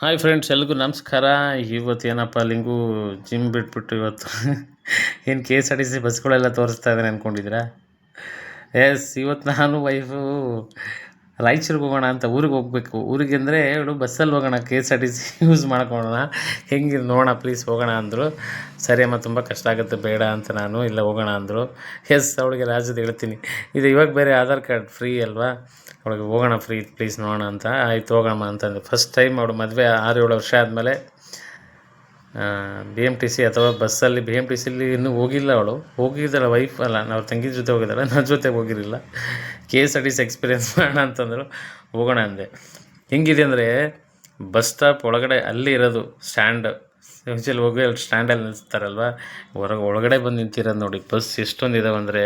Hi friends ಎಲ್ರಿಗೂ ನಮಸ್ಕಾರ. ಇವತ್ತು ಏನಪ್ಪ, ಲಿಂಗು ಜಿಮ್ ಬಿಟ್ಬಿಟ್ಟು ಇವತ್ತು ಏನು K S R T C ಬಸ್ಗಳೆಲ್ಲ ತೋರಿಸ್ತಾ ಇದ್ದಾನೆ ಅಂದ್ಕೊಂಡಿದ್ದೀರಾ ಎಸ್ ಇವತ್ತು ನಾನು ವೈಫು ರಾಯಚೂರಿಗೆ ಹೋಗೋಣ ಅಂತ ಊರಿಗೆ ಹೋಗ್ಬೇಕು. ಊರಿಗೆ ಅಂದರೆ ಇವಳು ಬಸ್ಸಲ್ಲಿ ಹೋಗೋಣ K S R T C use ಮಾಡ್ಕೊಳ್ಳೋಣ ಹೆಂಗೆ ನೋಡೋಣ ಪ್ಲೀಸ್ ಹೋಗೋಣ ಅಂದರು. ಸರಿ ಅಮ್ಮ, ತುಂಬ ಕಷ್ಟ ಆಗುತ್ತೆ, ಬೇಡ ಅಂತ ನಾನು ಇಲ್ಲ, ಹೋಗೋಣ ಅಂದರು. ಎಸ್ ಅವಳಿಗೆ ರಾಜದ ಹೇಳ್ತೀನಿ. ಇದು ಇವಾಗ ಬೇರೆ ಆಧಾರ್ ಕಾರ್ಡ್ ಫ್ರೀ ಅಲ್ವಾ? ಅವಳಿಗೆ ಹೋಗೋಣ ಫ್ರೀ ಪ್ಲೀಸ್ ನೋಡೋಣ ಅಂತ. ಆಯ್ತು ಹೋಗೋಣ ಅಂತಂದು ಫಸ್ಟ್ ಟೈಮ್ ಅವಳು ಮದುವೆ ಆರು ಏಳು ವರ್ಷ ಆದಮೇಲೆ ಬಿ ಎಂ ಟಿ ಸಿ ಅಥವಾ ಬಸ್ಸಲ್ಲಿ ಬಿ ಎಂ ಟಿ ಸಿಲಿ ಇನ್ನೂ ಹೋಗಿಲ್ಲ ಅವಳು. ಹೋಗಿದ್ದಾಳೆ ವೈಫ್ ಅಲ್ಲ. ನಾವು ತಂಗಿ ಜೊತೆ ಹೋಗಿದ್ದಾಳೆ. ನನ್ನ ಜೊತೆ ಹೋಗಿರಲಿಲ್ಲ. K S R T C experience ಮಾಡೋಣ ಅಂತಂದರು ಹೋಗೋಣ ಅಂದೆ. ಹೆಂಗಿದೆ ಅಂದರೆ ಬಸ್ ಸ್ಟಾಪ್ ಒಳಗಡೆ ಅಲ್ಲಿ ಇರೋದು ಸ್ಟ್ಯಾಂಡ್ ಸಿಲ್ ಹೋಗಿ ಅಲ್ಲಿ ಸ್ಟ್ಯಾಂಡಲ್ಲಿ ನಿಲ್ಲಿಸ್ತಾರಲ್ವ ಹೊರಗೆ ಒಳಗಡೆ ಬಂದು ನಿಂತಿರೋದು ನೋಡಿ, ಬಸ್ ಎಷ್ಟೊಂದು ಇದಾವೆ ಅಂದರೆ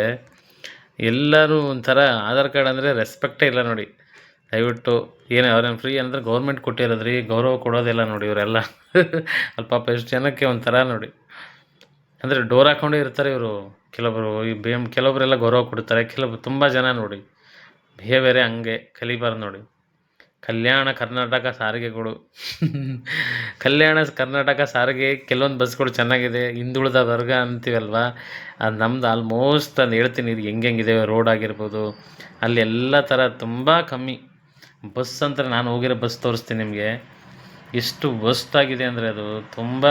ಎಲ್ಲರೂ ಒಂಥರ ಆಧಾರ್ ಕಾರ್ಡ್ ಅಂದರೆ ರೆಸ್ಪೆಕ್ಟೇ ಇಲ್ಲ ನೋಡಿ. ದಯವಿಟ್ಟು ಏನು ಅವ್ರೇನು ಫ್ರೀ ಅಂದರೆ ಗೌರ್ಮೆಂಟ್ ಕೊಟ್ಟಿರೋದ್ರಿ ಗೌರವ ಕೊಡೋದಿಲ್ಲ ನೋಡಿ ಇವರೆಲ್ಲ. ಅಲ್ಲಿ ಪಾಪ ಎಷ್ಟು ಜನಕ್ಕೆ ಒಂಥರ ನೋಡಿ. ಅಂದರೆ ಡೋರ್ ಹಾಕೊಂಡೇ ಇರ್ತಾರೆ ಇವರು. ಕೆಲವೊಬ್ಬರು ಈ ಬೇಮ್ ಕೆಲವೊಬ್ಬರೆಲ್ಲ ಗೌರವ ಕೊಡ್ತಾರೆ ಕೆಲವು ತುಂಬ ಜನ ನೋಡಿ ಬಿಹೇವಿಯರೇ ಹಂಗೆ ಕಲಿಬಾರ್ದು ನೋಡಿ. ಕಲ್ಯಾಣ ಕರ್ನಾಟಕ ಸಾರಿಗೆಗಳು ಕಲ್ಯಾಣ ಕರ್ನಾಟಕ ಸಾರಿಗೆ ಕೆಲವೊಂದು ಬಸ್ಗಳು ಚೆನ್ನಾಗಿದೆ, ಹಿಂದುಳಿದ ವರ್ಗ ಅಂತೀವಲ್ವ? ಅದು ನಮ್ದು ಆಲ್ಮೋಸ್ಟ್ ನಾನು ಹೇಳ್ತೀನಿ, ಇದು ಹೆಂಗೆ ಹೆಂಗಿದೆ ರೋಡ್ ಆಗಿರ್ಬೋದು, ಅಲ್ಲಿ ಎಲ್ಲ ಥರ ತುಂಬ ಕಮ್ಮಿ. ಬಸ್ ಅಂತ ನಾನು ಹೋಗಿರೋ ಬಸ್ ತೋರಿಸ್ತೀನಿ ನಿಮಗೆ. ಎಷ್ಟು ಆಗಿದೆ ಅಂದರೆ ಅದು ತುಂಬ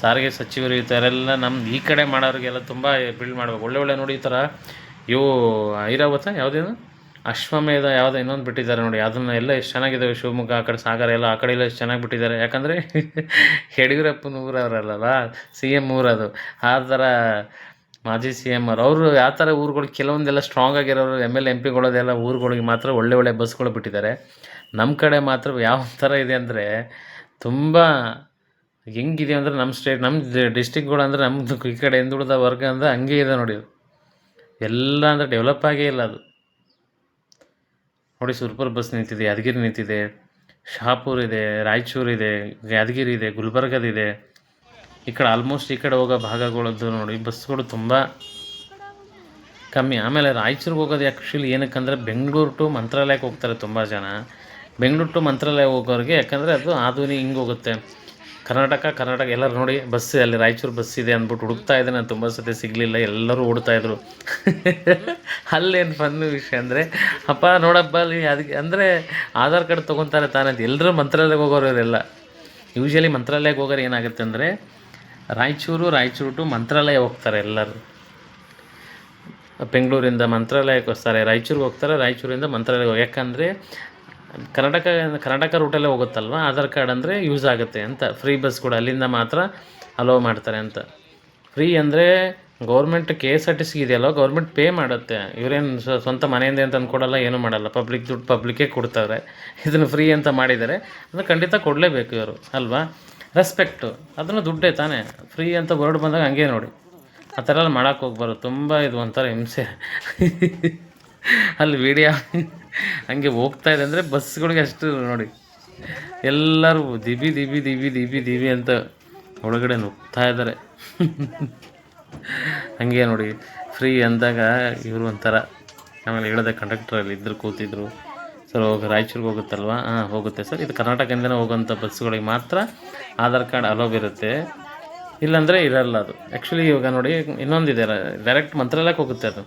ಸಾರಿಗೆ ಸಚಿವರು ಈ ಥರ ಎಲ್ಲ ನಮ್ದು ಈ ಕಡೆ ಮಾಡೋರಿಗೆಲ್ಲ ತುಂಬ ಬಿಲ್ಡ್ ಮಾಡ್ಬೇಕು. ಒಳ್ಳೆ ಒಳ್ಳೆ ನೋಡಿ ಈ ಥರ ಇವು ಐರಾವತ ಯಾವುದೇನು? ಅಶ್ವಮೇಧ ಯಾವುದೋ ಇನ್ನೊಂದು ಬಿಟ್ಟಿದ್ದಾರೆ ನೋಡಿ. ಅದನ್ನು ಎಲ್ಲ ಎಷ್ಟು ಚೆನ್ನಾಗಿದ್ದಾವೆ ಶಿವಮೊಗ್ಗ ಆ ಕಡೆ ಸಾಗರ ಎಲ್ಲ ಆ ಕಡೆ ಎಲ್ಲ ಎಷ್ಟು ಚೆನ್ನಾಗಿ ಬಿಟ್ಟಿದ್ದಾರೆ. ಯಾಕಂದರೆ ಯಡಿಯೂರಪ್ಪನ ಊರವರಲ್ಲ ಸಿ ಎಂ ಊರದು. ಆ ಥರ ಮಾಜಿ ಸಿ ಎಂ ಅವರು. ಅವರು ಯಾವ ಥರ ಊರುಗಳು, ಕೆಲವೊಂದೆಲ್ಲ ಸ್ಟ್ರಾಂಗ್ ಆಗಿರೋರು ಎಂ ಎಲ್ ಎಂ ಪಿಗಳದೆಲ್ಲ ಊರುಗಳಿಗೆ ಮಾತ್ರ ಒಳ್ಳೆ ಒಳ್ಳೆ ಬಸ್ಗಳು ಬಿಟ್ಟಿದ್ದಾರೆ. ನಮ್ಮ ಕಡೆ ಮಾತ್ರ ಯಾವ ಥರ ಇದೆ ಅಂದರೆ ತುಂಬ ಹೆಂಗಿದೆ ಅಂದ್ರೆ ನಮ್ಮ ಸ್ಟೇಟ್ ನಮ್ಮ ಡಿಸ್ಟಿಕ್ಗಳು ಅಂದ್ರೆ ನಮ್ಮದು ಈ ಕಡೆ ಹಿಂದುಳಿದ ವರ್ಗ ಅಂದ್ರೆ ಹಂಗೆ ಇದೆ ನೋಡಿ ಎಲ್ಲ ಅಂದರೆ ಡೆವಲಪ್ ಆಗೇ ಇಲ್ಲ ಅದು. ನೋಡಿ ಸೂಪರ್ ಬಸ್ ನಿಂತಿದೆ, ಯಾದಗಿರಿ ನಿಂತಿದೆ ಶಹಾಪುರ್ ಇದೆ, ರಾಯಚೂರು ಇದೆ, ಯಾದಗಿರಿ ಇದೆ ಗುಲ್ಬರ್ಗದಿದೆ ಈ ಕಡೆ ಆಲ್ಮೋಸ್ಟ್ ಈ ಕಡೆ ಹೋಗೋ ಭಾಗಗಳದ್ದು ನೋಡಿ ಬಸ್ಗಳು ತುಂಬ ಕಮ್ಮಿ. ಆಮೇಲೆ ರಾಯಚೂರಿಗೆ ಹೋಗೋದು ಆ್ಯಕ್ಚುಲಿ ಏನಕ್ಕಂದರೆ ಬೆಂಗಳೂರು ಟು ಮಂತ್ರಾಲಯಕ್ಕೆ ಹೋಗ್ತಾರೆ ತುಂಬ ಜನ. ಬೆಂಗಳೂರು ಟು ಮಂತ್ರಾಲಯ ಹೋಗೋರಿಗೆ ಯಾಕಂದರೆ ಅದು ಆಧುನಿ ಹಿಂಗೆ ಹೋಗುತ್ತೆ. ಕರ್ನಾಟಕ ಕರ್ನಾಟಕ ಎಲ್ಲರೂ ನೋಡಿ, ಬಸ್ ಅಲ್ಲಿ ರಾಯಚೂರು ಬಸ್ ಇದೆ ಅಂದ್ಬಿಟ್ಟು ಹುಡುಕ್ತಾ ಇದ್ದೆ. ನಾನು ತುಂಬ ಸತಿ ಸಿಗಲಿಲ್ಲ, ಎಲ್ಲರೂ ಓಡ್ತಾಯಿದ್ರು ಅಲ್ಲೇನು ಬಂದ ವಿಷಯ ಅಂದರೆ, ಅಪ್ಪ ನೋಡಪ್ಪ ಅಲ್ಲಿ ಅದಕ್ಕೆ ಅಂದರೆ ಆಧಾರ್ ಕಾರ್ಡ್ ತೊಗೊತಾರೆ ತಾನೇ ಎಲ್ಲರೂ ಮಂತ್ರಾಲಯಕ್ಕೆ ಹೋಗೋರು ಇವರೆಲ್ಲ. ಯೂಶ್ವಲಿ ಮಂತ್ರಾಲಯಕ್ಕೆ ಹೋಗೋರು ಏನಾಗುತ್ತೆ ಅಂದರೆ, ರಾಯಚೂರು ರಾಯಚೂರು ಟು ಮಂತ್ರಾಲಯ ಹೋಗ್ತಾರೆ ಎಲ್ಲರೂ. ಬೆಂಗಳೂರಿಂದ ಮಂತ್ರಾಲಯಕ್ಕೆ ಹೋಗ್ತಾರೆ, ರಾಯಚೂರಿಗೆ ಹೋಗ್ತಾರೆ, ರಾಯಚೂರಿಂದ ಮಂತ್ರಾಲಯಕ್ಕೆ ಹೋಗಿ, ಯಾಕಂದರೆ ಕರ್ನಾಟಕ ಕರ್ನಾಟಕ ರೂಟಲ್ಲೇ ಹೋಗುತ್ತಲ್ವ? ಆಧಾರ್ ಕಾರ್ಡ್ ಅಂದರೆ ಯೂಸ್ ಆಗುತ್ತೆ ಅಂತ. ಫ್ರೀ ಬಸ್ ಕೂಡ ಅಲ್ಲಿಂದ ಮಾತ್ರ ಅಲೋ ಮಾಡ್ತಾರೆ ಅಂತ. ಫ್ರೀ ಅಂದರೆ government K S R T C ಇದೆಯಲ್ಲ ಗೌರ್ಮೆಂಟ್ ಪೇ ಮಾಡುತ್ತೆ. ಇವರೇನು ಸ್ವಂತ ಮನೆಯಿಂದ ಅಂತ ಅಂದ್ಕೊಡಲ್ಲ ಏನೂ ಮಾಡಲ್ಲ. ಪಬ್ಲಿಕ್ ದುಡ್ಡು ಪಬ್ಲಿಕ್ಕೇ ಕೊಡ್ತಾರೆ. ಇದನ್ನು ಫ್ರೀ ಅಂತ ಮಾಡಿದ್ದಾರೆ. ಅದನ್ನು ಖಂಡಿತ ಕೊಡಲೇಬೇಕು ಇವರು, ಅಲ್ವಾ? ರೆಸ್ಪೆಕ್ಟು ಅದನ್ನು ದುಡ್ಡೇ ತಾನೇ. ಫ್ರೀ ಅಂತ ವರ್ಡ್ ಬಂದಾಗ ಹಂಗೆ ನೋಡಿ. ಆ ಥರ ಎಲ್ಲ ಮಾಡೋಕ್ಕೆ ಹೋಗ್ಬಾರ್ದು. ತುಂಬ ಇದು ಒಂಥರ ಹಿಂಸೆ. ಅಲ್ಲಿ ವಿಡಿಯೋ ಹಂಗೆ ಹೋಗ್ತಾ ಇದೆ ಅಂದರೆ ಬಸ್ಗಳಿಗೆ ಅಷ್ಟು ನೋಡಿ. ಎಲ್ಲರೂ ದಿಬಿ ದಿಬಿ ದಿಬಿ ದಿಬಿ ದಿಬಿ ಅಂತ ಒಳಗಡೆ ನುಗ್ತಾ ಇದ್ದಾರೆ. ಹಂಗೆ ನೋಡಿ ಫ್ರೀ ಅಂದಾಗ ಇವರು ಒಂಥರ. ಆಮೇಲೆ ಹೇಳಿದೆ ಕಂಡಕ್ಟ್ರಲ್ಲಿ ಇದ್ರು, ಕೂತಿದ್ರು. ಸರ್ ಹೋಗ ರಾಯಚೂರಿಗೆ ಹೋಗುತ್ತಲ್ವ? ಹಾಂ, ಹೋಗುತ್ತೆ ಸರ್ ಇದು ಕರ್ನಾಟಕದಿಂದನೇ ಹೋಗೋಂಥ ಬಸ್ಗಳಿಗೆ ಮಾತ್ರ ಆಧಾರ್ ಕಾರ್ಡ್ ಅಲೋವ್ ಇರುತ್ತೆ. ಇಲ್ಲಾಂದರೆ ಇರಲ್ಲ ಅದು. ಆ್ಯಕ್ಚುಲಿ ಇವಾಗ ನೋಡಿ ಇನ್ನೊಂದಿದೆ ಡೈರೆಕ್ಟ್ ಮಂತ್ರಾಲಯಕ್ಕೆ ಹೋಗುತ್ತೆ ಅದು.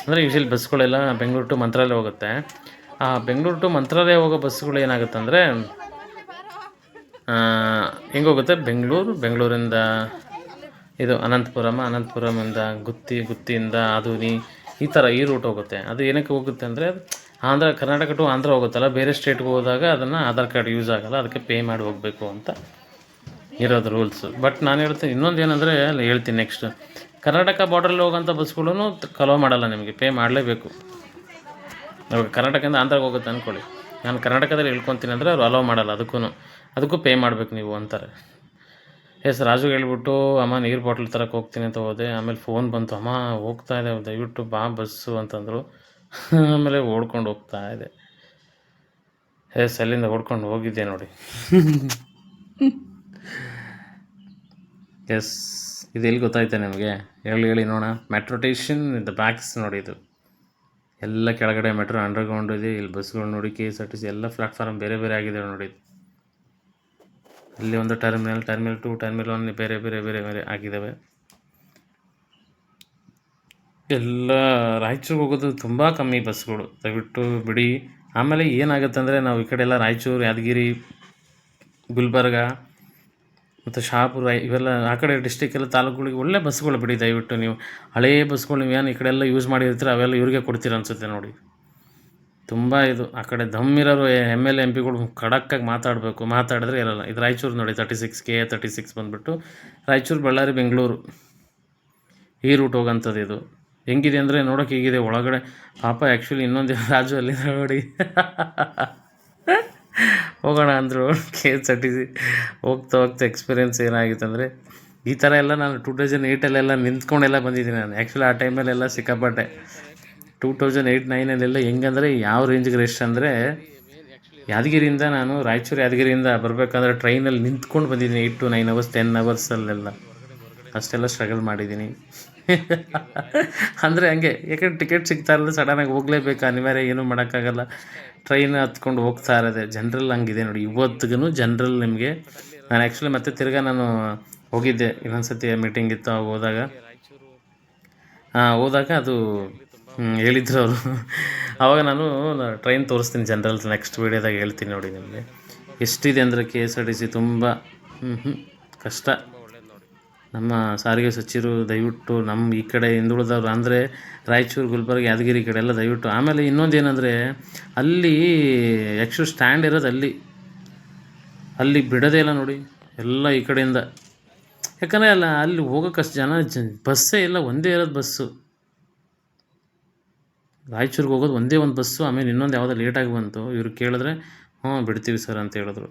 ಅಂದರೆ ಯೂಶಲಿ ಬಸ್ಗಳೆಲ್ಲ ಬೆಂಗಳೂರು ಟು ಮಂತ್ರಾಲಯ ಹೋಗುತ್ತೆ. ಆ, ಬೆಂಗಳೂರು ಟು ಮಂತ್ರಾಲಯ ಹೋಗೋ ಬಸ್ಗಳು ಏನಾಗುತ್ತೆ ಅಂದರೆ ಹೆಂಗೆ ಹೋಗುತ್ತೆ? ಬೆಂಗಳೂರು, ಬೆಂಗಳೂರಿಂದ ಇದು ಅನಂತಪುರಮ, ಅನಂತಪುರಮಿಂದ ಗುತ್ತಿ, ಗುತ್ತಿಯಿಂದ ಆದೂರಿ ಈ ಥರ ಈ ರೂಟ್ ಹೋಗುತ್ತೆ. ಅದು ಏನಕ್ಕೆ ಹೋಗುತ್ತೆ ಅಂದರೆ, ಆಂಧ್ರ, ಕರ್ನಾಟಕ ಟು ಆಂಧ್ರ ಹೋಗುತ್ತಲ್ಲ, ಬೇರೆ ಸ್ಟೇಟ್ಗೆ ಹೋದಾಗ ಅದನ್ನು ಆಧಾರ್ ಕಾರ್ಡ್ ಯೂಸ್ ಆಗೋಲ್ಲ, ಅದಕ್ಕೆ ಪೇ ಮಾಡಿ ಹೋಗಬೇಕು ಅಂತ ಇರೋದು ರೂಲ್ಸು ಬಟ್ ನಾನು ಹೇಳ್ತೀನಿ, ಇನ್ನೊಂದು ಏನಂದರೆ ಹೇಳ್ತೀನಿ ನೆಕ್ಸ್ಟ್ ಕರ್ನಾಟಕ ಬಾರ್ಡ್ರಲ್ಲಿ ಹೋಗೋಂಥ ಬಸ್ಗಳೂ ಕಲೋ ಮಾಡಲ್ಲ ನಿಮಗೆ ಪೇ ಮಾಡಲೇಬೇಕು. ಇವಾಗ ಕರ್ನಾಟಕದಿಂದ ಆಂಧ್ರಕ್ಕೆ ಹೋಗುತ್ತೆ ಅಂದ್ಕೊಳ್ಳಿ ನಾನು ಕರ್ನಾಟಕದಲ್ಲಿ ಇಳ್ಕೊತೀನಿ ಅಂದರೆ ಅವ್ರು ಅಲೋ ಮಾಡಲ್ಲ ಅದಕ್ಕೂ ಅದಕ್ಕೂ ಪೇ ಮಾಡಬೇಕು ನೀವು ಅಂತಾರೆ. ಎಸ್ ರಾಜು ಹೇಳ್ಬಿಟ್ಟು ಅಮ್ಮ ನೀರು ಬಾಟ್ಲ್ ತರಕ್ಕೆ ಹೋಗ್ತೀನಿ ಅಂತ ಹೋದೆ. ಆಮೇಲೆ ಫೋನ್ ಬಂತು. ಅಮ್ಮ ಹೋಗ್ತಾ ಇದೆ. ದಯವಿಟ್ಟು ಬಾ ಬಸ್ಸು ಅಂತಂದರು. ಆಮೇಲೆ ಓಡ್ಕೊಂಡು ಹೋಗ್ತಾ ಇದೆ. ಎಸ್ ಅಲ್ಲಿಂದ ಓಡ್ಕೊಂಡು ಹೋಗಿದ್ದೆ ನೋಡಿ. ಎಸ್. ಇದು ಎಲ್ಲಿ ಗೊತ್ತಾಯ್ತಾ ನಿಮಗೆ? ಹೇಳಿ ಹೇಳಿ ನೋಡೋಣ. ಮೆಟ್ರೋ ಟೇಷನ್ ದ ಬ್ಯಾಕ್ಸ್ ನೋಡಿ ಇದು. ಎಲ್ಲ ಕೆಳಗಡೆ ಮೆಟ್ರೋ ಅಂಡರ್ಗ್ರೌಂಡ್ ಇದೆ. ಇಲ್ಲಿ ಬಸ್ಗಳು ನೋಡಿ K S R T C ಎಲ್ಲ ಪ್ಲಾಟ್ಫಾರ್ಮ್ ಬೇರೆ ಬೇರೆ ಆಗಿದೆ ನೋಡಿ ಇಲ್ಲಿ ಒಂದು terminal terminal two terminal one ಬೇರೆ ಬೇರೆ ಬೇರೆ ಬೇರೆ ಆಗಿದ್ದಾವೆ ಎಲ್ಲ ರಾಯಚೂರಿಗೆ ಹೋಗೋದು ತುಂಬ ಕಮ್ಮಿ ಬಸ್ಗಳು ದಯವಿಟ್ಟು ಬಿಡಿ. ಆಮೇಲೆ ಏನಾಗುತ್ತೆ ಅಂದರೆ ನಾವು ಈ ಕಡೆ ಎಲ್ಲ ರಾಯಚೂರು, ಯಾದಗಿರಿ, ಗುಲ್ಬರ್ಗ ಮತ್ತು ಶಹಾಪುರ ಇವೆಲ್ಲ ಆ ಕಡೆ ಡಿಸ್ಟಿಕ್ ಎಲ್ಲ ತಾಲೂಕುಗಳಿಗೆ ಒಳ್ಳೆ ಬಸ್ಗಳು ಬಿಡಿ. ದಯವಿಟ್ಟು ನೀವು ಹಳೆಯ ಬಸ್ಗಳು ನೀವು ಏನು ಈ ಕಡೆ ಎಲ್ಲ ಯೂಸ್ ಮಾಡಿರ್ತೀರ, ಅವೆಲ್ಲ ಇವ್ರಿಗೆ ಕೊಡ್ತೀರ ಅನಿಸುತ್ತೆ ನೋಡಿ. ತುಂಬ ಇದು, ಆ ಕಡೆ ದಮ್ಮಿರೋರು ಎಂ ಎಲ್ ಎಂ ಪಿಗಳು ಖಡಕ್ಕಾಗಿ ಮಾತಾಡಬೇಕು. ಮಾತಾಡಿದ್ರೆ ಇರಲ್ಲ. ಇದು ರಾಯಚೂರು ನೋಡಿ thirty six K thirty six ಬಂದುಬಿಟ್ಟು ರಾಯಚೂರು, ಬಳ್ಳಾರಿ, ಬೆಂಗಳೂರು. ಈ ರೂಟ್ ಹೋಗೋಂಥದ್ದು ಇದು. ಹೆಂಗಿದೆ ಅಂದರೆ ನೋಡೋಕೆ ಹೀಗಿದೆ. ಒಳಗಡೆ ಪಾಪ ಆ್ಯಕ್ಚುಲಿ ಇನ್ನೊಂದು ರಾಜು ಅಲ್ಲಿ ನೋಡಿ. ಹೋಗೋಣ ಅಂದರು K S R T C ಹೋಗ್ತಾ ಹೋಗ್ತಾ ಎಕ್ಸ್ಪೀರಿಯೆನ್ಸ್ ಏನಾಗಿತ್ತು ಅಂದರೆ, ಈ ಥರ ಎಲ್ಲ ನಾನು ಟೂ ತೌಸಂಡ್ ಏಯ್ಟಲ್ಲೆಲ್ಲ ನಿಂತ್ಕೊಂಡೆಲ್ಲ ಬಂದಿದ್ದೀನಿ ನಾನು. ಆ್ಯಕ್ಚುಲಿ ಆ ಟೈಮಲ್ಲೆಲ್ಲ ಸಿಕ್ಕಾಪಟ್ಟೆ. ಟೂ ತೌಸಂಡ್ ಏಯ್ಟ್ ನೈನಲ್ಲೆಲ್ಲ ಹೆಂಗಂದರೆ ಯಾವ ರೇಂಜ್ಗೆ ರೆಸ್ಟ್ ಅಂದರೆ, ಯಾದಗಿರಿಯಿಂದ ನಾನು ರಾಯಚೂರು ಯಾದಗಿರಿಯಿಂದ ಬರಬೇಕಂದ್ರೆ ಟ್ರೈನಲ್ಲಿ ನಿಂತ್ಕೊಂಡು ಬಂದಿದ್ದೀನಿ eight to nine hours ten ಅವರ್ಸಲ್ಲೆಲ್ಲ ಅಷ್ಟೆಲ್ಲ ಸ್ಟ್ರಗಲ್ ಮಾಡಿದ್ದೀನಿ. ಅಂದರೆ ಹಂಗೆ, ಯಾಕಂದ್ರೆ ಟಿಕೆಟ್ ಸಿಗ್ತಾ ಇರಲ್ಲ ಸಡನ್ನಾಗಿ ಹೋಗಲೇಬೇಕು? ಅನಿವಾರ್ಯ ಏನೂ ಮಾಡೋಕ್ಕಾಗಲ್ಲ. ಟ್ರೈನ್ ಹತ್ಕೊಂಡು ಹೋಗ್ತಾ ಇರೋದೆ. ಜನ್ರಲ್ ಹಂಗಿದೆ ನೋಡಿ. ಇವತ್ತಿಗೂ ಜನ್ರಲ್ ನಿಮಗೆ. ನಾನು ಆ್ಯಕ್ಚುಲಿ ಮತ್ತೆ ತಿರ್ಗಾ ನಾನು ಹೋಗಿದ್ದೆ. ಇನ್ನೊಂದ್ಸತಿ ಮೀಟಿಂಗ್ ಇತ್ತು ಅವಾಗ ಹೋದಾಗ. ಹೋದಾಗ ಅದು ಹೇಳಿದ್ರು ಅವರು. ಆವಾಗ ನಾನು ಟ್ರೈನ್ ತೋರಿಸ್ತೀನಿ ಜನರಲ್ ನೆಕ್ಸ್ಟ್ ವೀಡಿಯೋದಾಗ ಹೇಳ್ತೀನಿ ನೋಡಿ ನಿಮಗೆ. ಎಷ್ಟಿದೆ ಅಂದರೆ K S R T C ತುಂಬ ಹ್ಞೂ ಹ್ಞೂ ಕಷ್ಟ. ನಮ್ಮ ಸಾರಿಗೆ ಸಚಿವರು ದಯವಿಟ್ಟು ನಮ್ಮ ಈ ಕಡೆ ಹಿಂದುಳಿದವ್ರು ಅಂದರೆ ರಾಯಚೂರು, ಗುಲ್ಬರ್ಗ, ಯಾದಗಿರಿ ಕಡೆ ಎಲ್ಲ ದಯವಿಟ್ಟು. ಆಮೇಲೆ ಇನ್ನೊಂದು ಏನಂದರೆ ಅಲ್ಲಿ ಆ್ಯಕ್ಚುಲ್ ಸ್ಟ್ಯಾಂಡ್ ಇರೋದು ಅಲ್ಲಿ. ಅಲ್ಲಿ ಬಿಡೋದೇ ಇಲ್ಲ ನೋಡಿ, ಎಲ್ಲ ಈ ಕಡೆಯಿಂದ. ಯಾಕಂದರೆ ಅಲ್ಲ, ಅಲ್ಲಿ ಹೋಗೋಕ್ಕಷ್ಟು ಜನ ಜ ಬಸ್ಸೇ ಇಲ್ಲ, ಒಂದೇ ಇರೋದು ಬಸ್ಸು ರಾಯಚೂರಿಗೆ ಹೋಗೋದು ಒಂದೇ ಒಂದು ಬಸ್ಸು ಆಮೇಲೆ ಇನ್ನೊಂದು ಯಾವುದೋ ಲೇಟಾಗಿ ಬಂತು. ಇವ್ರು ಕೇಳಿದ್ರೆ ಹ್ಞೂ ಬಿಡ್ತೀವಿ ಸರ್ ಅಂತ ಹೇಳಿದ್ರು.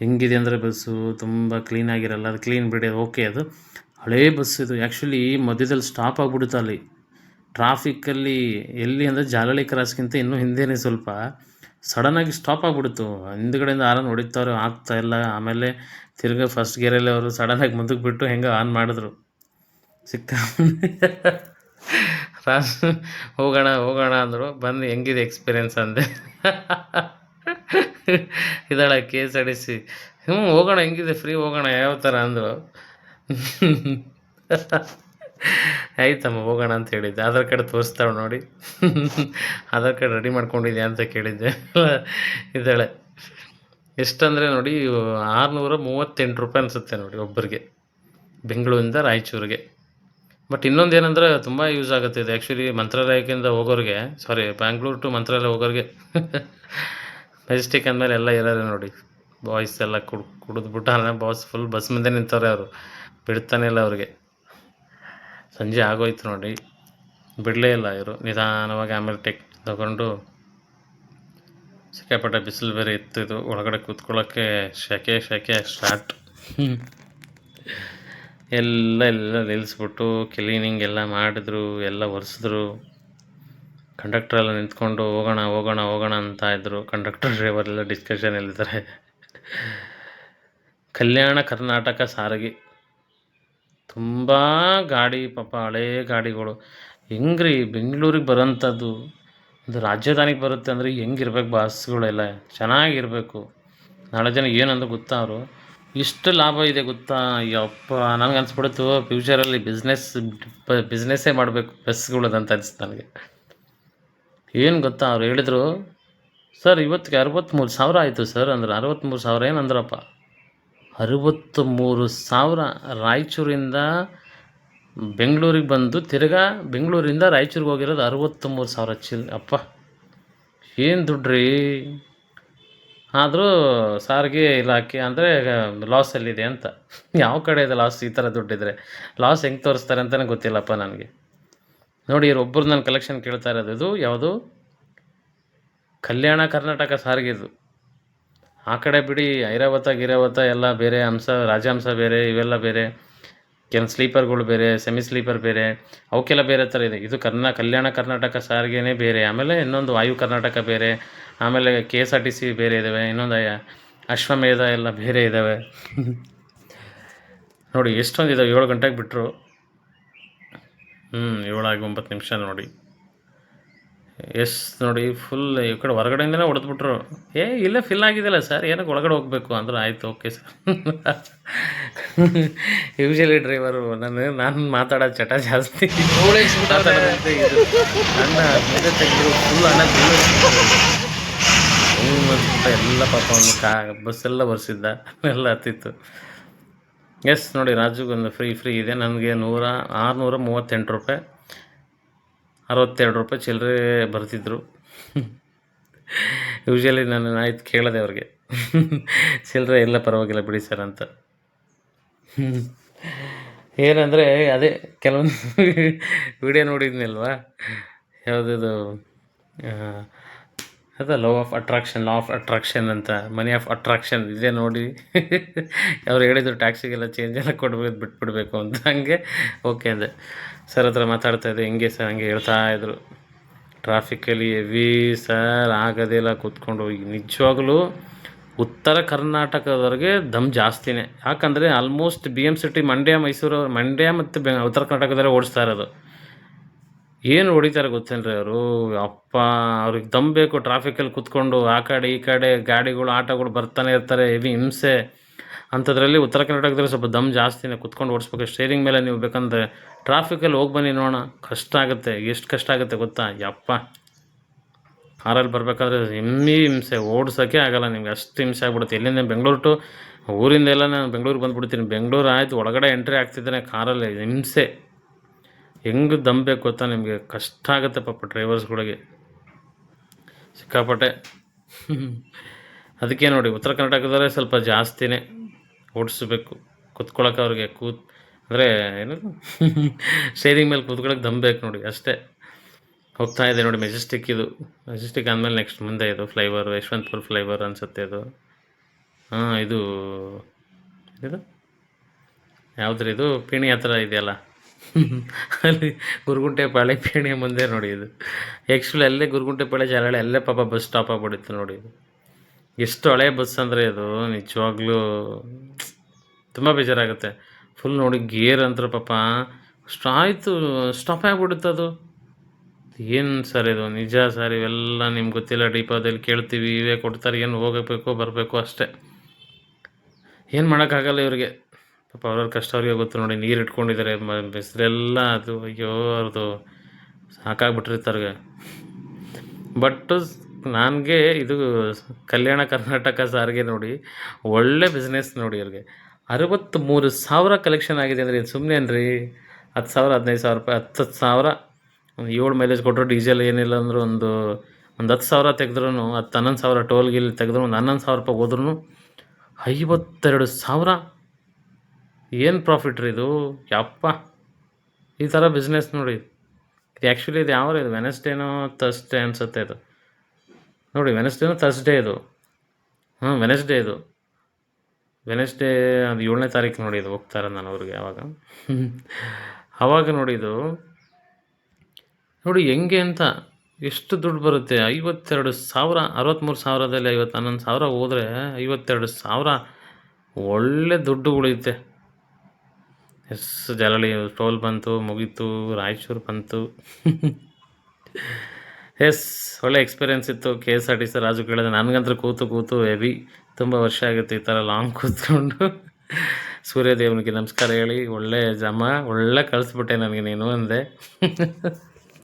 ಹೆಂಗಿದೆ ಅಂದರೆ ಬಸ್ಸು ತುಂಬ ಕ್ಲೀನಾಗಿರಲ್ಲ ಅದು ಕ್ಲೀನ್ ಬಿಡಿ ಓಕೆ ಅದು. ಹಳೇ ಬಸ್ ಇದು. ಆ್ಯಕ್ಚುಲಿ ಮಧ್ಯದಲ್ಲಿ ಸ್ಟಾಪ್ ಆಗಿಬಿಡುತ್ತೆ ಅಲ್ಲಿ. ಟ್ರಾಫಿಕ್ಕಲ್ಲಿ ಎಲ್ಲಿ ಅಂದರೆ ಜಾಲಳಿ ಕ್ರಾಸ್ಗಿಂತ ಇನ್ನೂ ಹಿಂದೆನೇ ಸ್ವಲ್ಪ. ಸಡನ್ನಾಗಿ ಸ್ಟಾಪ್ ಆಗಿಬಿಡ್ತು ಹಿಂದ್ಗಡೆಯಿಂದ ಆರನ್ ಹೊಡಿತಾರೆ, ಆಗ್ತಾ ಇಲ್ಲ. ಆಮೇಲೆ ತಿರ್ಗಿ ಫಸ್ಟ್ ಗೇರಲ್ಲಿ ಅವರು ಸಡನ್ನಾಗಿ ಮುಂದಕ್ಕೆ ಬಿಟ್ಟು ಹೆಂಗೆ ಆನ್ ಮಾಡಿದ್ರು. ಸಿಕ್ಕ ರಾಸ್ ಹೋಗೋಣ ಹೋಗೋಣ ಅಂದರು. ಬಂದು ಹೆಂಗಿದೆ ಎಕ್ಸ್ಪೀರಿಯೆನ್ಸ್ ಅಂದೆ. ಇದಾಳ K S R T C ಹ್ಞೂ ಹೋಗೋಣ, ಹೆಂಗಿದೆ? ಫ್ರೀ ಹೋಗೋಣ, ಯಾವ ಥರ ಅಂದರು ಆಯ್ತಮ್ಮ, ಹೋಗೋಣ ಅಂತ ಹೇಳಿದ್ದೆ. ಆಧಾರ್ ಕಾರ್ಡ್ ತೋರಿಸ್ತಾವೆ ನೋಡಿ. ಆಧಾರ್ ಕಾರ್ಡ್ ರೆಡಿ ಮಾಡ್ಕೊಂಡಿದ್ಯಾ ಅಂತ ಕೇಳಿದ್ದೆ. ಇದ್ದಾಳೆ ಎಷ್ಟಂದರೆ ನೋಡಿ, ಆರುನೂರ ಮೂವತ್ತೆಂಟು ರೂಪಾಯಿ ಅನಿಸುತ್ತೆ ನೋಡಿ ಒಬ್ಬರಿಗೆ. ಬೆಂಗಳೂರಿಂದ ರಾಯಚೂರಿಗೆ. ಬಟ್ ಇನ್ನೊಂದು ಏನಂದ್ರೆ ತುಂಬ ಯೂಸ್ ಆಗುತ್ತೆ. ಇದು ಆ್ಯಕ್ಚುಲಿ ಮಂತ್ರಾಲಯಕ್ಕಿಂತ ಹೋಗೋರಿಗೆ. ಸಾರಿ ಬ್ಯಾಂಗ್ಳೂರು ಟು ಮಂತ್ರಾಲಯ ಹೋಗೋರಿಗೆ. ಮೆಜೆಸ್ಟಿಕ್ ಅಂದಮೇಲೆ ಎಲ್ಲ ಇರೋರೆ ನೋಡಿ. ಬಾಯ್ಸ್ ಎಲ್ಲ ಕುಡ್ ಕುಡಿದ್ಬಿಟ್ಟು ಬಾಸ್ ಫುಲ್ ಬಸ್ ಮುಂದೆ ನಿಂತವ್ರೆ ಅವರು. ಬಿಡ್ತಾನೆ ಇಲ್ಲ ಅವ್ರಿಗೆ. ಸಂಜೆ ಆಗೋಯ್ತು ನೋಡಿ. ಬಿಡಲೇ ಇಲ್ಲ ಇವರು. ನಿಧಾನವಾಗಿ ಆಮೇಲೆ ಟೆಕ್ ತಗೊಂಡು ಸಿಕ್ಕಾಪಟ್ಟೆ ಬಿಸಿಲು ಬೇರೆ ಇತ್ತು ಇದು. ಒಳಗಡೆ ಕೂತ್ಕೊಳ್ಳೋಕ್ಕೆ ಶೆಕೆ ಶೆಕೆ ಸ್ಟಾರ್ಟ್ ಎಲ್ಲ ಎಲ್ಲ ನಿಲ್ಲಿಸ್ಬಿಟ್ಟು ಕ್ಲೀನಿಂಗ್ ಎಲ್ಲ ಮಾಡಿದ್ರು, ಎಲ್ಲ ಒರೆಸಿದ್ರು. ಕಂಡಕ್ಟರ್ ಎಲ್ಲ ನಿಂತ್ಕೊಂಡು ಹೋಗೋಣ ಹೋಗೋಣ ಹೋಗೋಣ ಅಂತ ಇದ್ದರು ಕಂಡಕ್ಟರ್ ಡ್ರೈವರ್ ಎಲ್ಲ ಡಿಸ್ಕಷನ್ ಎಲ್ಲಿದ್ದಾರೆ ಕಲ್ಯಾಣ ಕರ್ನಾಟಕ ಸಾರಿಗೆ. ತುಂಬ ಗಾಡಿ, ಪಾಪ ಹಳೇ ಗಾಡಿಗಳು. ಹೆಂಗ್ರಿ ಬೆಂಗಳೂರಿಗೆ ಬರೋಂಥದ್ದು? ಒಂದು ರಾಜಧಾನಿಗೆ ಬರುತ್ತೆ ಅಂದರೆ ಹೆಂಗಿರ್ಬೇಕು ಬಸ್ಗಳೆಲ್ಲ? ಚೆನ್ನಾಗಿರಬೇಕು. ನಾಳೆ ಜನ ಏನಂದ್ರೆ ಗೊತ್ತಾ ಅವರು? ಇಷ್ಟು ಲಾಭ ಇದೆ ಗೊತ್ತಾ? ಯಪ್ಪ ನನಗೆ ಅನಿಸ್ಬಿಡ್ತು ಫ್ಯೂಚರಲ್ಲಿ ಬಿಸ್ನೆಸ್ ಬಿಸ್ನೆಸ್ಸೇ ಮಾಡಬೇಕು, ಬಸ್ಗಳದಂತ ಅನಿಸ್ತು ನನಗೆ. ಏನು ಗೊತ್ತಾ ಅವ್ರು ಹೇಳಿದರು, ಸರ್, ಇವತ್ತಿಗೆ ಅರವತ್ತ್ಮೂರು ಸಾವಿರ ಆಯಿತು ಸರ್. ಅಂದ್ರೆ. ಅರವತ್ತ್ಮೂರು ಸಾವಿರ ಏನಂದ್ರಪ್ಪ ಅರವತ್ತ್ಮೂರು ಸಾವಿರ ರಾಯಚೂರಿಂದ ಬೆಂಗಳೂರಿಗೆ ಬಂದು ತಿರ್ಗಾ ಬೆಂಗಳೂರಿಂದ ರಾಯಚೂರಿಗೆ ಹೋಗಿರೋದು ಅರವತ್ತ್ಮೂರು ಸಾವಿರ ಚಿಲ್, ಅಪ್ಪ. ಏನು ದುಡ್ಡ್ರಿ? ಆದರೂ ಸಾರಿಗೆ ಇಲಾಖೆ ಅಂದರೆ ಲಾಸಲ್ಲಿದೆ ಅಂತ. ಯಾವ ಕಡೆ ಇದೆ ಲಾಸ್ ಈ ಥರ ದುಡ್ಡಿದ್ರೆ? ಲಾಸ್ ಹೆಂಗೆ ತೋರಿಸ್ತಾರೆ ಅಂತಲೇ ಗೊತ್ತಿಲ್ಲಪ್ಪ ನನಗೆ. ನೋಡಿ, ಇವ್ರು ಒಬ್ಬರು ನನ್ನ ಕಲೆಕ್ಷನ್ ಕೇಳ್ತಾ ಇರೋದು ಇದು. ಯಾವುದು? ಕಲ್ಯಾಣ ಕರ್ನಾಟಕ ಸಾರಿಗೆದು ಆ ಕಡೆ ಬಿಡಿ, ಐರಾವತ, ಗಿರಾವತ ಎಲ್ಲ ಬೇರೆ ಅಂಶ ರಾಜಹಂಸ ಬೇರೆ, ಇವೆಲ್ಲ ಬೇರೆ. ಕೆಲವು ಸ್ಲೀಪರ್ಗಳು ಬೇರೆ, ಸೆಮಿ ಸ್ಲೀಪರ್ ಬೇರೆ. ಅವಕ್ಕೆಲ್ಲ ಬೇರೆ ಥರ ಇದೆ. ಇದು ಕರ್ನಾ, ಕಲ್ಯಾಣ ಕರ್ನಾಟಕ ಸಾರಿಗೆನೇ ಬೇರೆ. ಆಮೇಲೆ ಇನ್ನೊಂದು ವಾಯು ಕರ್ನಾಟಕ ಬೇರೆ. ಆಮೇಲೆ K S R T C ಬೇರೆ ಇದ್ದಾವೆ ಇನ್ನೊಂದು ಅಶ್ವಮೇಧ ಎಲ್ಲ ಬೇರೆ ಇದ್ದಾವೆ ನೋಡಿ, ಎಷ್ಟೊಂದು ಇದಾವೆ. ಏಳು ಗಂಟೆಗೆ ಬಿಟ್ಟರು ಹ್ಞೂ ಏಳಾಗಿ ಒಂಬತ್ತು ನಿಮಿಷ ನೋಡಿ. ಎಸ್ ನೋಡಿ ಫುಲ್ ಈ ಕಡೆ ಹೊರಗಡೆಯಿಂದನೇ ಹೊಡೆದ್ಬಿಟ್ರು. ಏ, ಇಲ್ಲೇ ಫಿಲ್ ಆಗಿದೆಯಲ್ಲ ಸರ್ ಏನಕ್ಕೆ ಒಳಗಡೆ ಹೋಗಬೇಕು? ಅಂದ್ರೆ ಆಯಿತು ಓಕೆ ಸರ್ ಯೂಶಲಿ ಡ್ರೈವರು ನಾನು ನಾನು ಮಾತಾಡೋ ಚಟ ಜಾಸ್ತಿ. ನನ್ನ ಅಣ್ಣ ಮುಂದೆ ತೆಗೆದ್ರು ಫುಲ್ ಅಂದ್ಬಿಟ್ಟು ಎಲ್ಲ ಪಾಪ ಒಂದು ಕಾ ಬಸ್ಸೆಲ್ಲ ಬರ್ಸಿದ್ದ. ಎಲ್ಲ ಹತ್ತಿತ್ತು. ಎಸ್ ನೋಡಿ, ರಾಜುಗೊಂದು ಫ್ರೀ ಫ್ರೀ ಇದೆ. ನನಗೆ ನೂರ, ಆರುನೂರ ಮೂವತ್ತೆಂಟು ರೂಪಾಯಿ, ಅರವತ್ತೆರಡು ರೂಪಾಯಿ ಚಿಲ್ಲರೆ ಬರ್ತಿದ್ರು. ಯೂಶಲಿ ನಾನು ಆಯ್ತು ಕೇಳಿದೆ ಅವ್ರಿಗೆ. ಚಿಲ್ಲರೆ ಎಲ್ಲ ಪರವಾಗಿಲ್ಲ ಬಿಡಿ ಸರ್ ಅಂತ. ಏನಂದರೆ, ಅದೇ ಕೆಲವೊಂದು ವಿಡಿಯೋ ನೋಡಿದ್ನಲ್ವಾ? ಯಾವುದಿದು ಅದ love of attraction law of attraction ಅಂತ. ಮನಿ ಆಫ್ ಅಟ್ರಾಕ್ಷನ್ ಇದೇ ನೋಡಿ. ಅವ್ರು ಹೇಳಿದ್ರು ಟ್ಯಾಕ್ಸಿಗೆಲ್ಲ ಚೇಂಜ್ ಎಲ್ಲ ಕೊಡ್ಬೇಕು, ಬಿಟ್ಬಿಡ್ಬೇಕು ಅಂತ. ಹಂಗೆ ಓಕೆ ಅಂದೆ. ಸರ್ ಹತ್ರ ಮಾತಾಡ್ತಾ ಇದ್ದೆ, ಹಿಂಗೆ ಸರ್ ಹಂಗೆ ಹೇಳ್ತಾ ಇದ್ರು. ಟ್ರಾಫಿಕಲ್ಲಿ ಎವಿ ಸರ್ ಆಗೋದಿಲ್ಲ ಕೂತ್ಕೊಂಡು. ಹೋಗಿ ನಿಜವಾಗ್ಲೂ ಉತ್ತರ ಕರ್ನಾಟಕದವ್ರಿಗೆ ದಮ್ ಜಾಸ್ತಿನೇ. ಯಾಕಂದರೆ almost B M city Mandya Mysuru Mandya ಮತ್ತು ಬೆ ಉತ್ತರ ಕರ್ನಾಟಕದವರೇ ಓಡಿಸ್ತಾ ಇರೋದು. ಏನು ಹೊಡಿತಾರೆ ಗೊತ್ತೇನ್ರಿ ಅವರು? ಅಪ್ಪ, ಅವ್ರಿಗೆ ದಮ್ ಬೇಕು ಟ್ರಾಫಿಕಲ್ಲಿ ಕುತ್ಕೊಂಡು ಆ ಕಡೆ ಈ ಕಡೆ ಗಾಡಿಗಳು, ಆಟೋಗಳು ಬರ್ತಾನೆ ಇರ್ತಾರೆ ಹೆವಿ ಹಿಂಸೆ. ಅಂಥದ್ರಲ್ಲಿ ಉತ್ತರ ಕರ್ನಾಟಕದಲ್ಲಿ ಸ್ವಲ್ಪ ದಮ್ ಜಾಸ್ತಿನೇ ಕುತ್ಕೊಂಡು ಓಡಿಸ್ಬೇಕು. ಸ್ಟೇರಿಂಗ್ ಮೇಲೆ ನೀವು ಬೇಕಂದರೆ ಟ್ರಾಫಿಕಲ್ಲಿ ಹೋಗಿ ಬನ್ನಿ ನೋಡೋಣ. ಕಷ್ಟ ಆಗುತ್ತೆ. ಎಷ್ಟು ಕಷ್ಟ ಆಗುತ್ತೆ ಗೊತ್ತಾ? ಯಪ್ಪ. ಆರಲ್ಲಿ ಬರಬೇಕಾದ್ರೆ ಹೆಮ್ಮಿ ಹಿಂಸೆ. ಓಡ್ಸೋಕ್ಕೆ ಆಗೋಲ್ಲ ನಿಮ್ಗೆ. ಅಷ್ಟು ಹಿಂಸೆ ಆಗ್ಬಿಡುತ್ತೆ. ಎಲ್ಲಿಂದ ಬೆಂಗಳೂರು ಟು? ಊರಿಂದ ಎಲ್ಲ ನಾನು ಬೆಂಗಳೂರಿಗೆ ಬಂದುಬಿಡ್ತೀನಿ. ಬೆಂಗಳೂರು ಆಯಿತು. ಒಳಗಡೆ ಎಂಟ್ರಿ ಆಗ್ತಿದ್ದಾನೆ ಕಾರಲ್ಲಿ. ಹಿಂಸೆ. ಹೆಂಗೆ ಬೇಕು ಗೊತ್ತಾ ನಿಮಗೆ? ಕಷ್ಟ ಆಗುತ್ತೆ ಪಾಪ ಡ್ರೈವರ್ಸ್ಗಳಿಗೆ ಸಿಕ್ಕಾಪಟ್ಟೆ. ಅದಕ್ಕೆ ನೋಡಿ, ಉತ್ತರ ಕರ್ನಾಟಕದವರೇ ಸ್ವಲ್ಪ ಜಾಸ್ತಿನೇ ಓಡಿಸ್ಬೇಕು. ಕೂತ್ಕೊಳ್ಳೋಕೆ ಅವ್ರಿಗೆ ಕೂತ್, ಅಂದರೆ ಏನು? ಸ್ಟೇರಿಂಗ್ ಮೇಲೆ ಕೂತ್ಕೊಳಕ್ಕೆ ದಮ್ ನೋಡಿ, ಅಷ್ಟೇ. ಹೋಗ್ತಾ ಇದೆ ನೋಡಿ ಮೆಜೆಸ್ಟಿಕ್ ಇದು. ಮೆಜೆಸ್ಟಿಕ್ ಆದಮೇಲೆ ನೆಕ್ಸ್ಟ್ ಮುಂದೆ ಇದು ಫ್ಲೈವರ್ ಯಶವಂತಪುರ ಫ್ಲೈವರ್ ಅನಿಸುತ್ತೆ ಇದು ಹಾಂ, ಇದು ಇದು ಯಾವುದ್ರ ಇದು? ಪಿಣಿ ಹತ್ರ ಇದೆಯಲ್ಲ? ಅಲ್ಲಿ ಗುರುಗುಂಟೆ ಪಾಳೆ ಪೇಣೆ ಮುಂದೆ ನೋಡಿ ಇದು. ಆ್ಯಕ್ಚುಲಿ ಅಲ್ಲೇ ಗುರುಗುಂಟೆ ಪಾಳೆ ಜಾಲಹಳ್ಳಿ ಅಲ್ಲೇ ಪಾಪ ಬಸ್ ಸ್ಟಾಪ್ ಆಗಿಬಿಡಿತ್ತು ನೋಡಿ ಇದು. ಎಷ್ಟು ಹಳೆ ಬಸ್ ಅಂದರೆ ಇದು, ನಿಜವಾಗ್ಲೂ ತುಂಬ ಬೇಜಾರಾಗುತ್ತೆ. ಫುಲ್ ನೋಡಿ ಗೇರ್ ಅಂದ್ರೆ ಪಾಪ ಆಯಿತು ಸ್ಟಾಪ್ ಆಗಿಬಿಡುತ್ತೆ ಅದು. ಏನು ಸರ್ ಇದು, ನಿಜ ಸರ್ ಇವೆಲ್ಲ ನಿಮ್ಗೆ ಗೊತ್ತಿಲ್ಲ ಡಿಪೋದಲ್ಲಿ ಕೇಳ್ತೀವಿ, ಇವೇ ಕೊಡ್ತಾರೆ, ಏನು ಹೋಗಬೇಕು, ಬರಬೇಕು ಅಷ್ಟೇ. ಏನು ಮಾಡೋಕ್ಕಾಗಲ್ಲ ಇವ್ರಿಗೆ. ಪಾಪ ಅವ್ರವ್ರ ಕಷ್ಟ ಅವ್ರಿಗೆ ಗೊತ್ತು ನೋಡಿ, ನೀರು ಇಟ್ಕೊಂಡಿದ್ದಾರೆ ಮ, ಬಿಸಿಲೆಲ್ಲ ಅದು, ಅಯ್ಯೋ ಅವ್ರದ್ದು ಸಾಕಾಗ್ಬಿಟ್ಟಿರ್ತಾರೆ ಬಟ್ ನನಗೆ ಇದು ಕಲ್ಯಾಣ ಕರ್ನಾಟಕ ಸಾರಿಗೆ ನೋಡಿ, ಒಳ್ಳೆ ಬಿಸ್ನೆಸ್ ನೋಡಿ ಅವ್ರಿಗೆ ಅರವತ್ತ್ಮೂರು ಸಾವಿರ ಕಲೆಕ್ಷನ್ ಆಗಿದೆ ಅಂದರೆ ಇದು ಸುಮ್ಮನೆ ರೀ ಹತ್ತು ಸಾವಿರ, ಹದಿನೈದು ಸಾವಿರ ರೂಪಾಯಿ ಹತ್ತು ಹತ್ತು ಸಾವಿರ. ಒಂದು ಏಳು ಮೈಲೇಜ್ ಕೊಟ್ಟರು ಡೀಸೆಲ್ ಏನಿಲ್ಲ ಅಂದರೂ ಒಂದು ಒಂದು ಹತ್ತು ಸಾವಿರ ತೆಗೆದ್ರೂ ಹತ್ತು ಹನ್ನೊಂದು ಸಾವಿರ ಟೋಲ್ ಗಿಲ್ ತೆಗೆದ್ರು ಒಂದು ಹನ್ನೊಂದು ಸಾವಿರ ರೂಪಾಯಿ ಹೋದ್ರೂ ಐವತ್ತೆರಡು ಸಾವಿರ ಏನು ಪ್ರಾಫಿಟ್ ರೀ ಇದು? ಯಪ್ಪ, ಈ ಥರ ಬಿಸ್ನೆಸ್ ನೋಡಿ. ಇದು ಆ್ಯಕ್ಚುಲಿ ಇದು ಯಾವ ಇದು? ವೆನಸ್ಡೇನೋ ತರ್ಸ್ಡೇ ಅನಿಸುತ್ತೆ ಇದು. ನೋಡಿ ವೆನಸ್ಡೇನೋ ತರ್ಸ್ಡೇ ಇದು. ಹ್ಞೂ ವೆನಸ್ಡೇ ಇದು. ವೆನಸ್ಡೇ ಅದು ಏಳನೇ ತಾರೀಕು ನೋಡಿ ಇದು ಹೋಗ್ತಾರೆ ನಾನು ಅವ್ರಿಗೆ ಯಾವಾಗ. ಆವಾಗ ನೋಡಿ ಇದು. ನೋಡಿ, ಹೆಂಗೆ ಅಂತ ಎಷ್ಟು ದುಡ್ಡು ಬರುತ್ತೆ? ಐವತ್ತೆರಡು ಸಾವಿರ ಅರವತ್ತ್ಮೂರು ಸಾವಿರದಲ್ಲಿ ಐವತ್ತು ಹನ್ನೊಂದು ಸಾವಿರ ಹೋದರೆ ಐವತ್ತೆರಡು ಸಾವಿರ ಒಳ್ಳೆ ದುಡ್ಡು ಉಳಿಯುತ್ತೆ. ಎಸ್ ಜಲಳಿ ಟೋಲ್ ಬಂತು, ಮುಗೀತು, ರಾಯಚೂರು ಬಂತು. ಎಸ್, ಒಳ್ಳೆ ಎಕ್ಸ್ಪೀರಿಯೆನ್ಸ್ ಇತ್ತು. K S R T C Raju ಕೇಳಿದೆ ನನಗಂತೂ ಕೂತು ಕೂತು, ಹೆವಿ ತುಂಬ ವರ್ಷ ಆಗುತ್ತೆ ಈ ಥರ ಲಾಂಗ್ ಕೂತ್ಕೊಂಡು. ಸೂರ್ಯದೇವನಿಗೆ ನಮಸ್ಕಾರ ಹೇಳಿ, ಒಳ್ಳೆ ಜಮ, ಒಳ್ಳೆ ಕಳಿಸ್ಬಿಟ್ಟೆ ನನಗೆ ನೀನು, ಅಂದೆ.